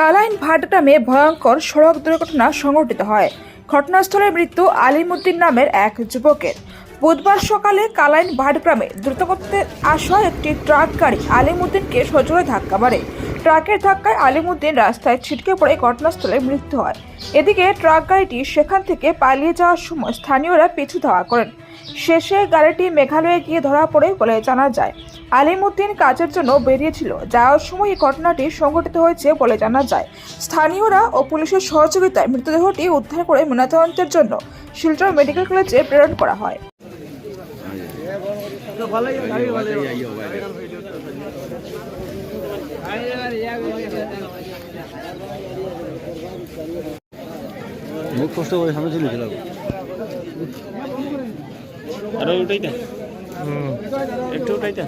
কালাইন ভাটগ্রামে ভয়ঙ্কর সড়ক দুর্ঘটনা সংঘটিত হয়। ঘটনাস্থলে মৃত্যু আলিমুদ্দিন নামের এক যুবকের। বুধবার সকালে কালাইন ভাটগ্রামে দ্রুতগতিতে আসা একটি ট্রাক গাড়ি আলিমুদ্দিনকে সজোরে ধাক্কা মারে। ট্রাকের ধাক্কায় আলিমুদ্দিন রাস্তায় ছিটকে পড়ে ঘটনাস্থলে মৃত্যু হয়। এদিকে ট্রাক গাড়িটি সেখান থেকে পালিয়ে যাওয়ার সময় স্থানীয়রা পিছু ধাওয়া করেন। শেষে গাড়িটি মেঘালয়ে গিয়ে ধরা পড়ে বলে জানা যায়। আলিমুদ্দিন কাজের জন্য বেরিয়েছিল। যাওয়ার সময় এই ঘটনাটি সংঘটিত হয়েছে বলে জানা যায়। স্থানীয়রা ও পুলিশের সহযোগিতায় মৃতদেহটি উদ্ধার করে ময়নাতদন্তের জন্য শিলচর মেডিকেল কলেজে প্রেরণ করা হয়। মুখ কষ্ট করে সামনে চলে গেল আরে ওটাই দে। একটু ওটাই দে।